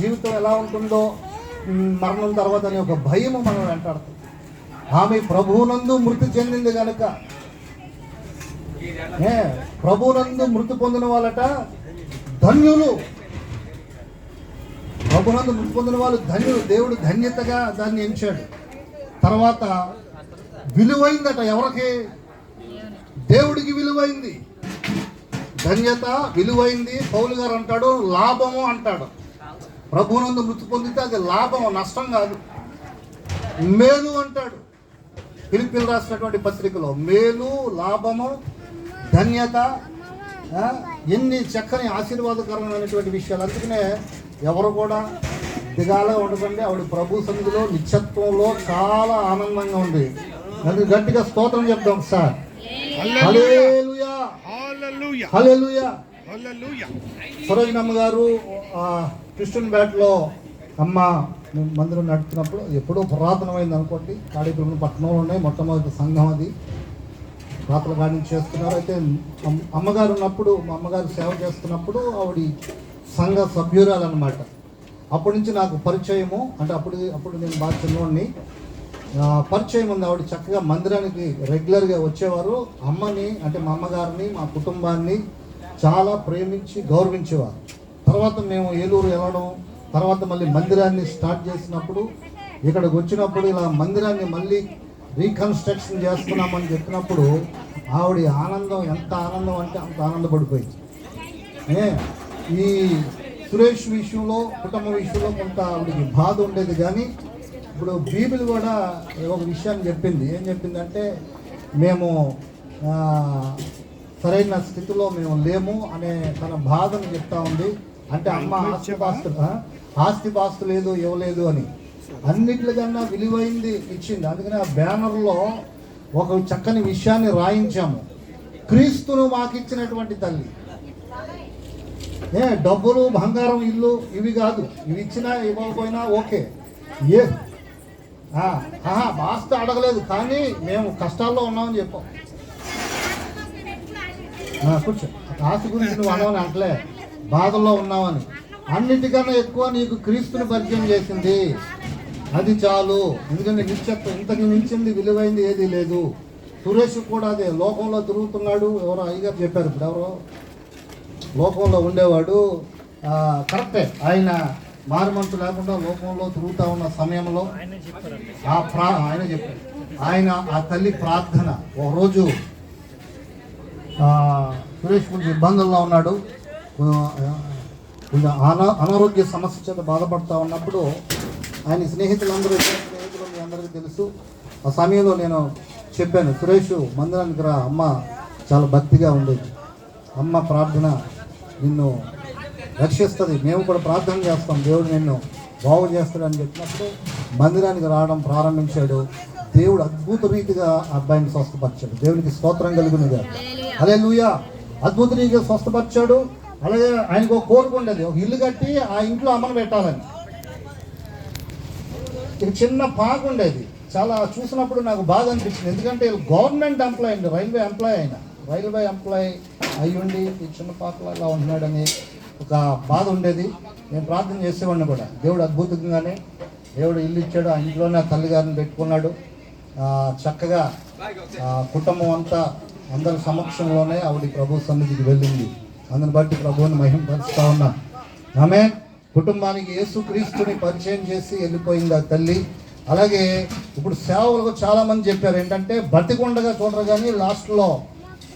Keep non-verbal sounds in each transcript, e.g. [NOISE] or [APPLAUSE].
జీవితం ఎలా ఉంటుందో మరణం తర్వాత అనే ఒక భయము మనం వెంటాడుతుంది. ఆమె ప్రభువునందు మృతి చెందింది కనుక ఏ ప్రభువునందు మృతి పొందిన వాళ్ళట ధన్యులు. ప్రభునందు మృతి పొందిన వాళ్ళు ధన్యులు. దేవుడు ధన్యతగా దాన్ని ఎంచాడు. తర్వాత విలువైందట ఎవరికి? దేవుడికి విలువైంది. ధన్యత విలువైంది. పౌలు గారు అంటాడు లాభము అంటాడు. ప్రభునందు మృతి పొందితే అది లాభం నష్టం కాదు. మేలు అంటాడు. పిలిపిలు రాసినటువంటి పత్రికలో మేలు లాభము ధన్యత ఎన్ని చక్కని ఆశీర్వాదకరమైనటువంటి విషయాలు. అందుకనే ఎవరు కూడా దిగాలే ఉండకండి. ఆవిడ ప్రభు సన్నిధిలో నిత్యత్వంలో చాలా ఆనందంగా ఉంది. నన్ను గట్టిగా స్తోత్రం చెప్దాం సార్. సరోజనమ్మ గారు క్రిస్టియన్ బ్యాట్లో అమ్మ మందిరం నడుపుతున్నప్పుడు ఎప్పుడో పురాతనమైంది అనుకోండి. కాళీపురం పట్టణంలో ఉన్నాయి మొట్టమొదటి సంఘం అది. రాత్రుల కాడి చేస్తున్నారు. అయితే అమ్మగారు ఉన్నప్పుడు మా అమ్మగారు సేవ చేస్తున్నప్పుడు ఆవిడ సంఘ సభ్యురాలన్నమాట. అప్పటి నుంచి నాకు పరిచయము. అంటే అప్పుడు అప్పుడు నేను బాగా చిన్నవాడిని పరిచయం ఉంది. ఆవిడ చక్కగా మందిరానికి రెగ్యులర్గా వచ్చేవారు. అమ్మని అంటే మా అమ్మగారిని మా కుటుంబాన్ని చాలా ప్రేమించి గౌరవించేవారు. తర్వాత మేము ఏలూరు వెళ్ళడం తర్వాత మళ్ళీ మందిరాన్ని స్టార్ట్ చేసినప్పుడు ఇక్కడికి వచ్చినప్పుడు ఇలా మందిరాన్ని మళ్ళీ రీకన్స్ట్రక్షన్ చేస్తున్నామని చెప్పినప్పుడు ఆవిడ ఆనందం ఎంత ఆనందం అంటే అంత ఆనందపడిపోయింది. ఏ ఈ సురేష్ విషయంలో కుటుంబ విషయంలో కొంత ఆవిడకి బాధ ఉండేది కానీ ఇప్పుడు బీబిల్ కూడా ఒక విషయాన్ని చెప్పింది. ఏం చెప్పిందంటే మేము సరైన స్థితిలో మేము లేము అనే తన బాధను చెప్తా ఉంది. అంటే అమ్మ ఆస్తి పాస్తులు ఆ? ఆస్తి పాస్తులు లేదు ఇవ్వలేదు అని. అన్నిట్లకన్నా విలువైంది ఇచ్చింది. అందుకని ఆ బ్యానర్లో ఒక చక్కని విషయాన్ని రాయించాము. క్రీస్తును మాకిచ్చినటువంటి తల్లి. ఏ డబ్బులు బంగారం ఇల్లు ఇవి కాదు. ఇవి ఇచ్చినా ఇవ్వకపోయినా ఓకే. ఏ ఆస్తి అడగలేదు. కానీ మేము కష్టాల్లో ఉన్నామని చెప్పాం. కూర్చో. ఆస్తి గురించి నువ్వు అనవని అంటలే బాధల్లో ఉన్నామని అన్నిటికన్నా ఎక్కువ నీకు క్రీస్తుని పరిచయం చేసింది. అది చాలు. ఎందుకంటే నిత్యత్వం ఇంతకు మించింది విలువైంది ఏదీ లేదు. సురేష్ కూడా అదే లోకంలో తిరుగుతున్నాడు. ఎవరో అయ్యగారు చెప్పారు ఇప్పుడు ఎవరో? లోకంలో ఉండేవాడు. కరెక్టే. ఆయన మారుమంతు లేకుండా లోకంలో తిరుగుతూ ఉన్న సమయంలో ఆ ప్రా ఆయన చెప్పారు ఆయన ఆ తల్లి ప్రార్థన. ఒక రోజు సురేష్ కొంచెం ఇబ్బందుల్లో ఉన్నాడు. కొంచెం అనా అనారోగ్య సమస్య చేత బాధపడుతూ ఉన్నప్పుడు ఆయన స్నేహితులందరూ స్నేహితులు మీ అందరికీ తెలుసు. ఆ సమయంలో నేను చెప్పాను సురేష్ మందిరానికి రా అమ్మ చాలా భక్తిగా ఉండేది. అమ్మ ప్రార్థన నిన్ను రక్షిస్తుంది. మేము కూడా ప్రార్థన చేస్తాం దేవుడు నిన్ను బాగు చేస్తాడని చెప్పినప్పుడు మందిరానికి రావడం ప్రారంభించాడు. దేవుడు అద్భుత రీతిగా ఆ అబ్బాయిని స్వస్థపరిచాడు. దేవునికి స్తోత్రం కలుగునిగా అదే లూయా అద్భుత రీతిగా స్వస్థపరిచాడు. అలాగే ఆయనకు ఒక కోరిక ఉండేది. ఒక ఇల్లు కట్టి ఆ ఇంట్లో అమ్మను పెట్టాలని. ఇది చిన్న పాక ఉండేది. చాలా చూసినప్పుడు నాకు బాధ అనిపించింది. ఎందుకంటే గవర్నమెంట్ ఎంప్లాయ్ అండి. రైల్వే ఎంప్లాయ్ ఆయన. రైల్వే ఎంప్లాయ్ అయ్యుండి ఈ చిన్న పాకలో ఇలా ఉంటున్నాడని ఒక బాధ ఉండేది. నేను ప్రార్థన చేసేవాడిని కూడా. దేవుడు అద్భుతంగానే దేవుడు ఇల్లు ఇచ్చాడు. ఆ ఇంట్లోనే ఆ తల్లిగారిని పెట్టుకున్నాడు. చక్కగా కుటుంబం అంతా అందరి సమక్షంలోనే ఆవిడ ప్రభు సన్నిధికి వెళ్ళింది. అందుని బట్టి ప్రభువుని మహింపరుస్తా ఉన్నా. ఆమె కుటుంబానికి యేసుక్రీస్తుని పరిచయం చేసి వెళ్ళిపోయింది ఆ తల్లి? అలాగే ఇప్పుడు సేవలకు చాలామంది చెప్పారు ఏంటంటే బ్రతికొండగా చూడరు కానీ లాస్ట్లో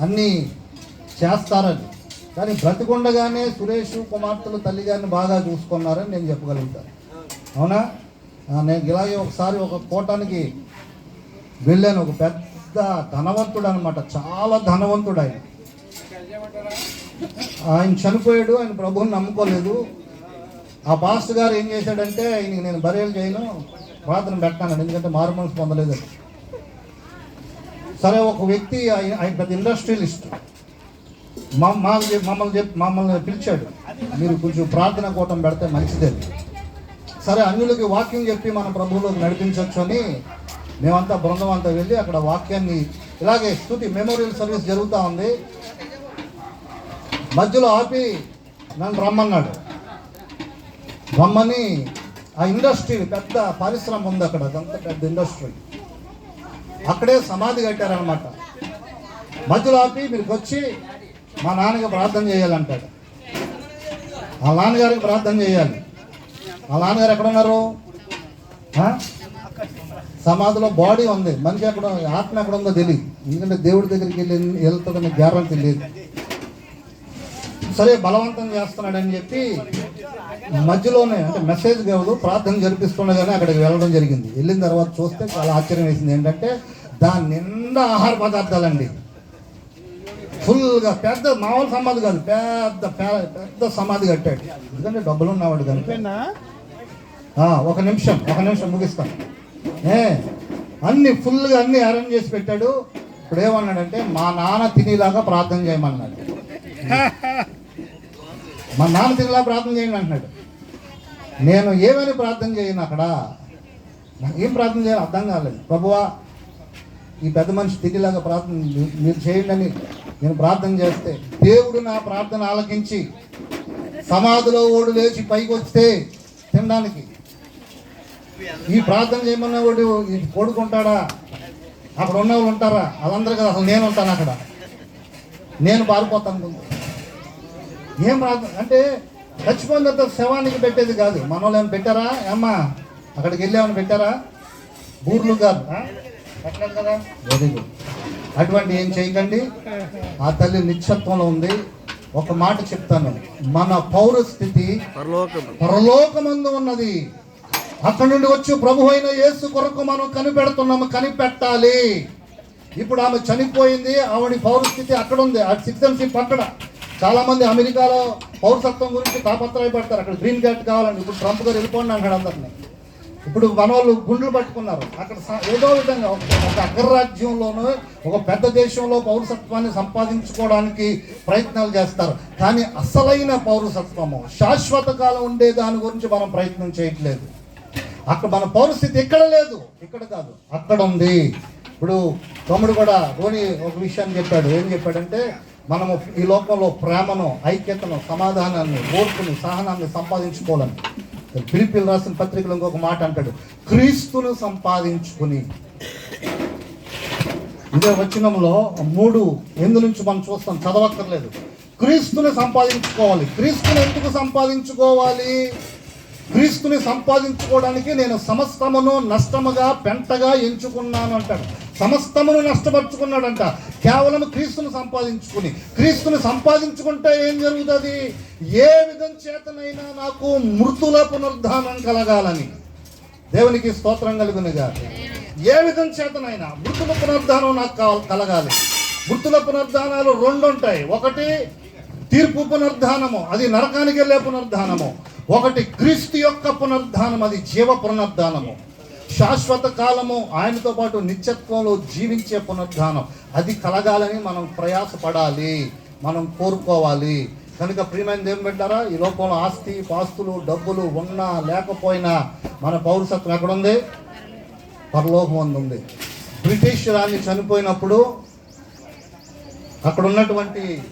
అన్నీ చేస్తారని. కానీ బ్రతికుండగానే సురేష్ కుమార్తెలు తల్లి గారిని బాగా చూసుకున్నారని నేను చెప్పగలుగుతాను అవునా? నేను ఇలాగే ఒకసారి ఒక కోటానికి వెళ్ళాను. ఒక పెద్ద ధనవంతుడు అనమాట చాలా ధనవంతుడు ఆయన. ఆయన చనిపోయాడు ఆయన ప్రభువుని నమ్ముకోలేదు. ఆ పాస్టర్ గారు ఏం చేశాడంటే ఆయనకి నేను బరేలు చేయను ప్రార్థన పెట్టాను ఎందుకంటే మారు మనసు పొందలేదు సరే ఒక వ్యక్తి ఆయన ఆయన పెద్ద ఇండస్ట్రియలిస్ట్. మా చెప్- మమ్మల్ని చెప్ మమ్మల్ని పిలిచాడు. మీరు కొంచెం ప్రార్థన కూటం పెడితే మంచిదే. సరే అన్యులకి వాక్యం చెప్పి మన ప్రభువులోకి నడిపించవచ్చు అని మేమంతా బృందం అంతా వెళ్ళి అక్కడ వాక్యాన్ని ఇలాగే స్థుతి మెమోరియల్ సర్వీస్ జరుగుతూ ఉంది. మధ్యలో ఆపి నన్ను రమ్మన్నాడు. రమ్మని ఆ ఇండస్ట్రీ పెద్ద పరిశ్రమ ఉంది అక్కడ అదంతా పెద్ద ఇండస్ట్రీ. అక్కడే సమాధి కట్టారనమాట మధ్యలో ఆపి మీరు వచ్చి మా నాన్నగారు ప్రార్థన చేయాలంటాడు. ఆ నాన్నగారికి ప్రార్థన చేయాలి. ఆ నాన్నగారు ఎక్కడ ఉన్నారు సమాధిలో బాడీ ఉంది. మనిషి ఎక్కడ ఆత్మ ఎక్కడ ఉందో తెలియదు ఎందుకంటే దేవుడి దగ్గరికి వెళ్ళి వెళ్తుందని గ్యారంటీ లేదు. సరే బలవంతం చేస్తున్నాడని చెప్పి మధ్యలోనే అంటే మెసేజ్ కాదు ప్రార్థన జరిపిస్తుండగానే అక్కడికి వెళ్ళడం జరిగింది. వెళ్ళిన తర్వాత చూస్తే చాలా ఆశ్చర్యం వేసింది. ఏంటంటే దాని నిండా ఆహార పదార్థాలండి. ఫుల్గా పెద్ద మామూలు సమాధి కాదు పెద్ద పెద్ద సమాధి కట్టాడు. ఎందుకంటే డబ్బులు ఉన్నవాడు ఆ, ఒక నిమిషం ఒక నిమిషం ముగిస్తాను. ఏ అన్ని ఫుల్గా అన్ని అరేంజ్ చేసి పెట్టాడు. ఇప్పుడు ఏమన్నాడంటే మా నాన్న తినేలాగా ప్రార్థన చేయమన్నాడు. [LAUGHS] మా నాన్న తిరిగిలా ప్రార్థన చేయండి అంటున్నాడు. నేను ఏమని ప్రార్థన చేయను అక్కడ? నాకు ఏం ప్రార్థన చేయాలి అర్థం కాలేదు. ప్రభువా ఈ పెద్ద మనిషి తిరిగిలాగా ప్రార్థన మీరు చేయండి అని నేను ప్రార్థన చేస్తే దేవుడు నా ప్రార్థన ఆలకించి సమాధిలో ఓడు లేచి పైకి వస్తే తినడానికి. ఈ ప్రార్థన చేయమన్న వాడు కొడుకుంటాడా అక్కడ ఉన్న వాళ్ళు ఉంటారా? వాళ్ళందరూ కదా అసలు నేను ఉంటాను అక్కడ. నేను పారిపోతాను ఏం ప్రార్థన అంటే చచ్చిపోయిన తర్వాత శవానికి పెట్టేది కాదు. మన వాళ్ళు ఏమైనా పెట్టారా? అమ్మా అక్కడికి వెళ్ళామని పెట్టారా? బూర్లు కాదు? పెట్టలేదు కదా? Very good. అటువంటి ఏం చేయకండి. ఆ తల్లి నిశ్చత్వంలో ఉంది. ఒక మాట చెప్తాను. మన పౌర స్థితి పరలోకమందు ఉన్నది. అక్కడ నుండి వచ్చి ప్రభు అయిన యేసు కొరకు మనం కనిపెడుతున్నాము. కనిపెట్టాలి. ఇప్పుడు ఆమె చనిపోయింది. ఆవిడ పౌరస్థితి అక్కడ ఉంది ఆ సిటిజన్షిప్ అక్కడ చాలా మంది అమెరికాలో పౌరసత్వం గురించి తాపత్రయపడతారు. అక్కడ గ్రీన్ కార్డ్ కావాలని ఇప్పుడు ట్రంప్ గారు వెళ్ళిపోండి అంటాడు అందరినీ. ఇప్పుడు మన వాళ్ళు గుండ్లు పట్టుకున్నారు. అక్కడ ఏదో విధంగా ఒక అగ్రరాజ్యంలోనూ ఒక పెద్ద దేశంలో పౌరసత్వాన్ని సంపాదించుకోవడానికి ప్రయత్నాలు చేస్తారు. కానీ అసలైన పౌరసత్వము శాశ్వత కాలం ఉండే దాని గురించి మనం ప్రయత్నం చేయట్లేదు. అక్కడ మన పౌరస్థితి ఇక్కడ లేదు? ఇక్కడ కాదు. అక్కడ ఉంది. ఇప్పుడు తమ్ముడు కూడా ధోని ఒక విషయాన్ని చెప్పాడు. ఏం చెప్పాడంటే మనము ఈ లోకంలో ప్రేమను ఐక్యతను సమాధానాన్ని ఓర్పుని సహనాన్ని సంపాదించుకోవాలని పిలిపిలు రాసిన పత్రికలు ఇంకొక మాట అంటాడు క్రీస్తును సంపాదించుకుని. ఇదే వచనంలో మూడు ఎందు నుంచి మనం చూస్తాం చదవక్కర్లేదు. క్రీస్తుని సంపాదించుకోవాలి. క్రీస్తుని ఎందుకు సంపాదించుకోవాలి? క్రీస్తుని సంపాదించుకోవడానికి నేను సమస్తమును నష్టముగా పెంటగా ఎంచుకున్నాను అంటాడు. సమస్తమును నష్టపరుచుకున్నాడంట. కేవలం క్రీస్తును సంపాదించుకుని క్రీస్తుని సంపాదించుకుంటే ఏం జరుగుతుంది? ఏ విధం చేతనైనా నాకు మృతుల పునరుద్ధానం కలగాలని. దేవునికి స్తోత్రం కలిగినగా. ఏ విధం చేతనైనా మృతుల పునరుద్ధానం నాకు కలగాలి. మృతుల పునరుద్ధానాలు రెండు ఉంటాయి ఒకటి తీర్పు పునరుద్ధానము అది నరకానికి వెళ్ళే పునరుద్ధానము. ఒకటి క్రీస్తు యొక్క పునరుద్ధానం అది జీవ పునరుద్ధానము. శాశ్వత కాలము ఆయనతో పాటు నిత్యత్వంలో జీవించే పునరుద్ధానం అది కలగాలని మనం ప్రయాసపడాలి. మనం కోరుకోవాలి. కనుక ప్రియమైన దేవుని పెట్టారా ఈ లోకంలో ఆస్తి పాస్తులు డబ్బులు ఉన్నా లేకపోయినా మన పౌరసత్వం ఎక్కడుంది? పరలోకం అందు ఉంది బ్రిటిష్ రాణి చనిపోయినప్పుడు అక్కడ ఉన్నటువంటి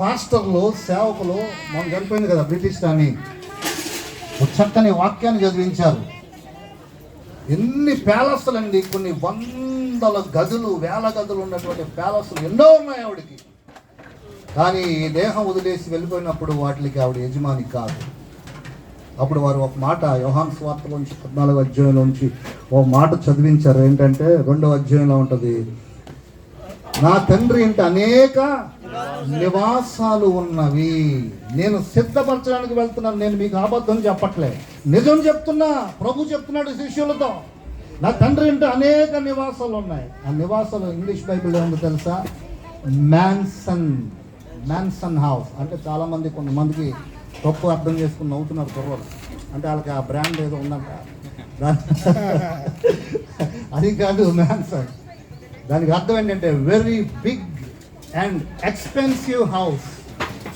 పాస్టర్లు సేవకులు మనం చనిపోయింది కదా బ్రిటిష్ రాణి చక్కని వాక్యాన్ని చదివించారు. ఎన్ని ప్యాలెస్లు అండి కొన్ని వందల గదులు వేల గదులు ఉన్నటువంటి ప్యాలెస్లు ఎన్నో ఉన్నాయి ఆవిడకి. కానీ ఈ దేహం వదిలేసి వెళ్ళిపోయినప్పుడు వాటికి ఆవిడ యజమాని కాదు. అప్పుడు వారు ఒక మాట యోహాన్ స్వార్థలోంచి పద్నాలుగు అధ్యాయంలోంచి ఓ మాట చదివించారు. ఏంటంటే రెండో అధ్యాయంలో ఉంటుంది నా తండ్రి ఇంటి అనేక నివాసాలు ఉన్నవి. నేను సిద్ధపరచడానికి వెళ్తున్నాను. నేను మీకు అబద్ధం చెప్పట్లే. నిజం చెప్తున్నా ప్రభు చెప్తున్నాడు శిష్యులతో. నా తండ్రి ఇంటి అనేక నివాసాలు ఉన్నాయి. ఆ నివాసాలు ఇంగ్లీష్ బైబిల్లో ఏమో తెలుసా? మ్యాన్సన్ మ్యాన్సన్ హౌస్ అంటే చాలామంది కొంతమందికి తప్పు అర్థం చేసుకుని నవ్వుతున్నారు కుర్రలు అంటే వాళ్ళకి ఆ బ్రాండ్ ఏదో ఉందంట. అది కాదు మ్యాన్సన్ దానికి అర్థం ఏంటంటే very big and expensive house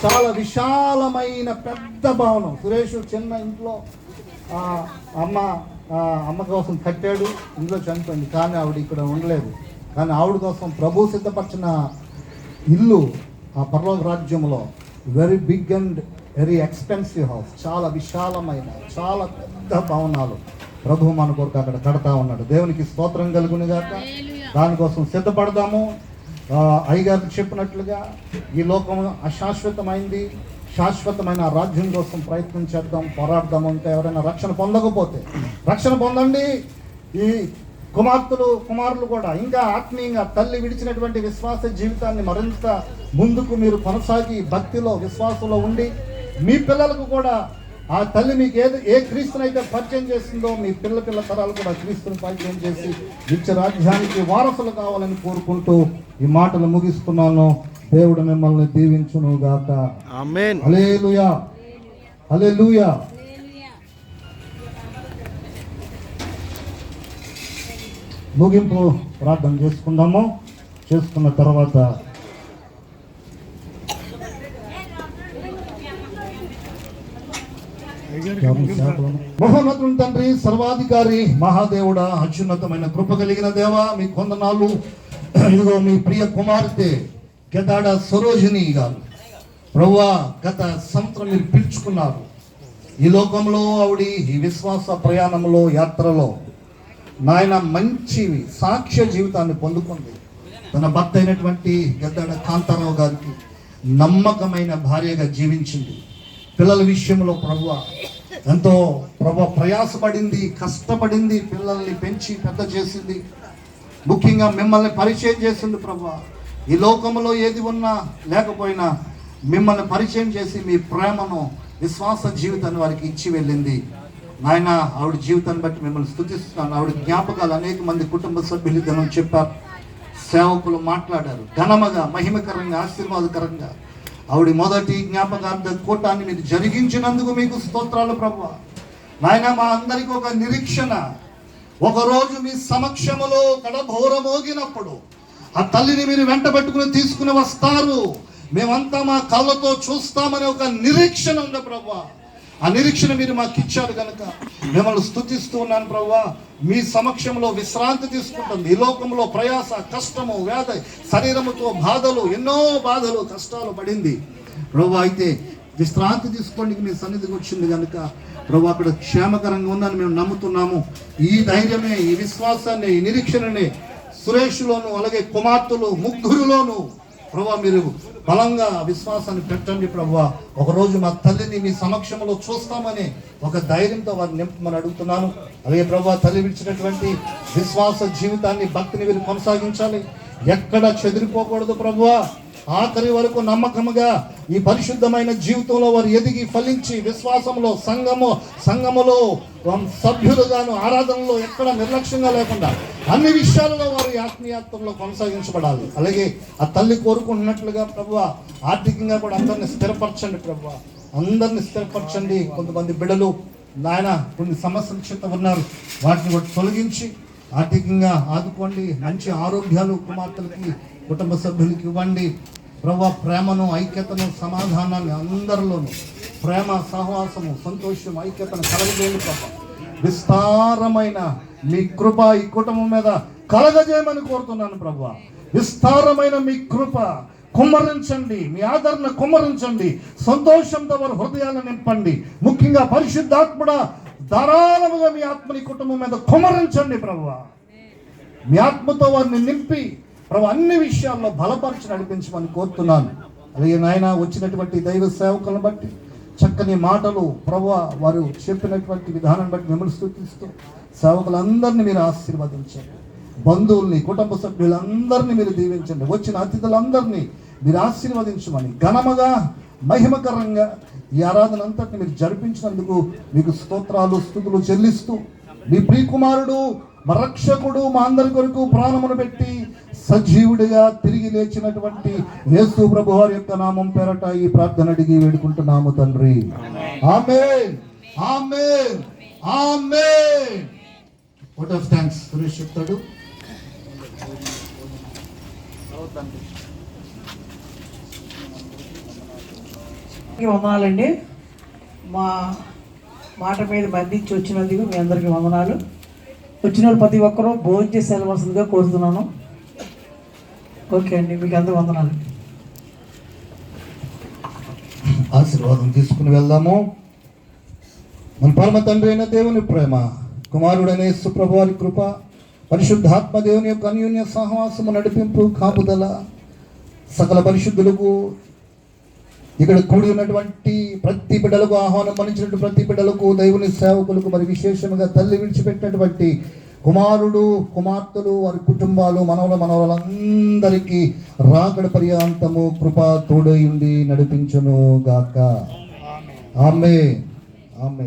చాలా విశాలమైన పెద్ద భవనం. సురేష్ చిన్న ఇంట్లో అమ్మ అమ్మ కోసం కట్టాడు ఇంట్లో చనిపోయింది. కానీ ఆవిడ ఇక్కడ ఉండలేదు. కానీ ఆవిడ కోసం ప్రభు సిద్ధపరిచిన ఇల్లు ఆ పర్లోక రాజ్యంలో very big and very expensive house చాలా విశాలమైన చాలా పెద్ద భవనాలు. ప్రభు మన కొరకు అక్కడ కడతా ఉన్నాడు. దేవునికి స్తోత్రం కలుగునిగాక. దానికోసం సిద్ధపడదాము. అయ్యగారు చెప్పినట్లుగా ఈ లోకం అశాశ్వతమైంది. శాశ్వతమైన రాజ్యం కోసం ప్రయత్నం చేద్దాం పోరాడదాం అంటే ఎవరైనా రక్షణ పొందకపోతే. రక్షణ పొందండి. ఈ కుమార్తెలు కుమారులు కూడా ఇంకా ఆత్మీయంగా తల్లి విడిచినటువంటి విశ్వాస జీవితాన్ని మరింత ముందుకు మీరు కొనసాగి భక్తిలో విశ్వాసంలో ఉండి మీ పిల్లలకు కూడా ఆ తల్లి మీకు ఏది ఏ క్రీస్తునైతే పరిచయం చేసిందో మీ పిల్ల పిల్ల తరాలు కూడా క్రీస్తుని పరిచయం చేసి నిత్య రాజ్యానికి వారసులు కావాలని కోరుకుంటూ ఈ మాటలు ముగిస్తున్నాను. దేవుడు మిమ్మల్ని దీవించును గాక ముగింపు ప్రార్థన చేసుకుందాము. చేసుకున్న తర్వాత మహోన్నతుని తండ్రి సర్వాధికారి మహాదేవుడా అత్యున్నతమైన కృప కలిగిన దేవా మీ కొందనాలు. ఇదిగో మీ ప్రియ కుమార్తె గతాడ సరోజిని గారు. ప్రవ్వా గత సంవత్సరం మీరు పిలుచుకున్నారు. ఈ లోకంలో ఆవిడ ఈ విశ్వాస ప్రయాణంలో యాత్రలో నాయన మంచి సాక్ష్య జీవితాన్ని పొందుకుంది. తన భర్త అయినటువంటి గద్దడ కాంతారావు గారికి నమ్మకమైన భార్యగా జీవించింది. పిల్లల విషయంలో ప్రభు ఎంతో ప్రభు ప్రయాసపడింది కష్టపడింది పిల్లల్ని పెంచి పెద్ద చేసింది. ముఖ్యంగా మిమ్మల్ని పరిచయం చేసింది ప్రభు. ఈ లోకంలో ఏది ఉన్నా లేకపోయినా మిమ్మల్ని పరిచయం చేసి మీ ప్రేమను విశ్వాస జీవితాన్ని వారికి ఇచ్చి వెళ్ళింది. నాయన ఆవిడ జీవితాన్ని బట్టి మిమ్మల్ని స్థుతిస్తున్నాను. ఆవిడ జ్ఞాపకాలు అనేక మంది కుటుంబ సభ్యులు చెప్పారు. సేవకులు మాట్లాడారు. ఘనముగా మహిమకరంగా ఆశీర్వాదకరంగా. ఆవిడ మొదటి జ్ఞాపకార్థ కూటాన్ని మీరు జరిగించినందుకు మీకు స్తోత్రాలు ప్రభు నాయన మా అందరికి ఒక నిరీక్షణ. ఒకరోజు మీ సమక్షములో కడభోర మోగినప్పుడు ఆ తల్లిని మీరు వెంట పెట్టుకుని తీసుకుని వస్తారు. మేమంతా మా కళ్ళతో చూస్తామనే ఒక నిరీక్షణ ఉంది ప్రభా ఆ నిరీక్షణ మీరు మాకు ఇచ్చారు కనుక మిమ్మల్ని స్థుతిస్తూ ఉన్నాను ప్రవ్వా. మీ సమక్షంలో విశ్రాంతి తీసుకుంటుంది ఈ లోకంలో ప్రయాస కష్టము వ్యాధి శరీరముతో బాధలు ఎన్నో బాధలు కష్టాలు పడింది. ప్రభా అయితే విశ్రాంతి తీసుకోండి మీ సన్నిధికి వచ్చింది కనుక ప్రభు అక్కడ క్షేమకరంగా ఉందని మేము నమ్ముతున్నాము. ఈ ధైర్యమే ఈ విశ్వాసాన్ని ఈ నిరీక్షణని సురేష్లోను అలాగే కుమార్తెలు ముగ్గురులోను. ప్రభా మీరు బలంగా విశ్వాసాన్ని పెట్టండి ప్రభు ఒకరోజు మా తల్లిని మీ సమక్షంలో చూస్తామని ఒక ధైర్యంతో వారిని నింపమని అడుగుతున్నాను. అలాగే ప్రభు తల్లి విడిచినటువంటి విశ్వాస జీవితాన్ని భక్తిని మీరు కొనసాగించాలి. ఎక్కడ చెదిరిపోకూడదు ప్రభువా. ఆఖరి వరకు నమ్మకముగా ఈ పరిశుద్ధమైన జీవితంలో వారు ఎదిగి ఫలించి విశ్వాసంలో సంఘము సంఘములో సభ్యులుగాను ఆరాధనలో ఎక్కడ నిర్లక్ష్యంగా లేకుండా అన్ని విషయాలలో వారు ఆత్మీయత్వంలో కొనసాగించబడాలి. అలాగే ఆ తల్లి కోరుకుంటున్నట్లుగా ప్రభు ఆర్థికంగా కూడా అందరిని స్థిరపరచండి ప్రభు. అందరిని స్థిరపరచండి. కొంతమంది బిడలు నాయన కొన్ని సమస్యల చేత ఉన్నారు. వాటిని కూడా తొలగించి ఆర్థికంగా ఆదుకోండి. మంచి ఆరోగ్యాలు కుమార్తెలకి కుటుంబ సభ్యులకి ఇవ్వండి. ప్రభు ప్రేమను ఐక్యతను సమాధానాన్ని అందరిలోనూ ప్రేమ సహవాసము సంతోషం ఐక్యతను కలగజేయండి ప్రభా. విస్తారమైన మీ కృప ఈ కుటుంబం మీద కలగజేయమని కోరుతున్నాను ప్రభా. విస్తారమైన మీ కృప కుమ్మరించండి మీ ఆదరణ కుమ్మరించండి సంతోషంతో వారి హృదయాలను నింపండి. ముఖ్యంగా పరిశుద్ధాత్ముడ ధారాళముగా మీ ఆత్మని కుటుంబం మీద కుమ్మరించండి ప్రభు. మీ ఆత్మతో వారిని నింపి ప్రభు అన్ని విషయాల్లో బలపరిచి నడిపించమని కోరుతున్నాను. అలాగే నాయన వచ్చినటువంటి దైవ సేవకులను బట్టి చక్కని మాటలు ప్రభు వారు చెప్పినటువంటి విధానం బట్టి మిమ్మల్ని స్థుతిస్తూ సేవకులందరినీ మీరు ఆశీర్వదించండి. బంధువుల్ని కుటుంబ సభ్యులందరినీ మీరు దీవించండి. వచ్చిన అతిథులందరినీ మీరు ఆశీర్వదించమని ఘనముగా మహిమకరంగా ఈ ఆరాధన అంతటిని మీరు జరిపించినందుకు మీకు స్తోత్రాలు స్థుతులు చెల్లిస్తూ మీ ప్రియకుమారుడు మా రక్షకుడు మా అందరి కొరకు ప్రాణమును పెట్టి సజీవుడిగా తిరిగి లేచినటువంటి యేసు ప్రభు వారి యొక్క నామం పేరట ఈ ప్రార్థన అడిగి వేడుకుంటున్నాము తండ్రి. ఆమె ఆమె ఆమె వాట్ ఆఫ్ థ్యాంక్స్ సురేష్ చెప్తాడు. వందనాలండి. మా మాట మీద బంధించి వచ్చినందుకు మీ అందరికీ వందనాలు. వచ్చిన వాళ్ళు ప్రతి ఒక్కరూ భోజనం చేసి వెళ్ళవలసిందిగా కోరుతున్నాను. ఓకే అండి మీకు అందరూ వందనాలు. ఆశీర్వాదం తీసుకుని వెళ్దాము. మన పరమ తండ్రి అయిన దేవుని ప్రేమ కుమారుడైన సుప్రభు వారి కృప పరిశుద్ధాత్మ దేవుని యొక్క అన్యోన్య సహవాసము నడిపింపు కాపుదల సకల పరిశుద్ధులకు ఇక్కడ కూడి ఉన్నటువంటి ప్రతి బిడ్డలకు ఆహ్వానం మనించినటువంటి ప్రతి బిడ్డలకు దేవుని సేవకులకు మరి విశేషంగా తల్లి విడిచిపెట్టినటువంటి కుమారుడు కుమార్తెలు వారి కుటుంబాలు మనవల మనవలందరికీ రాకడ పర్యాంతము కృప తోడై ఉండి నడిపించును గాక. ఆమె ఆమె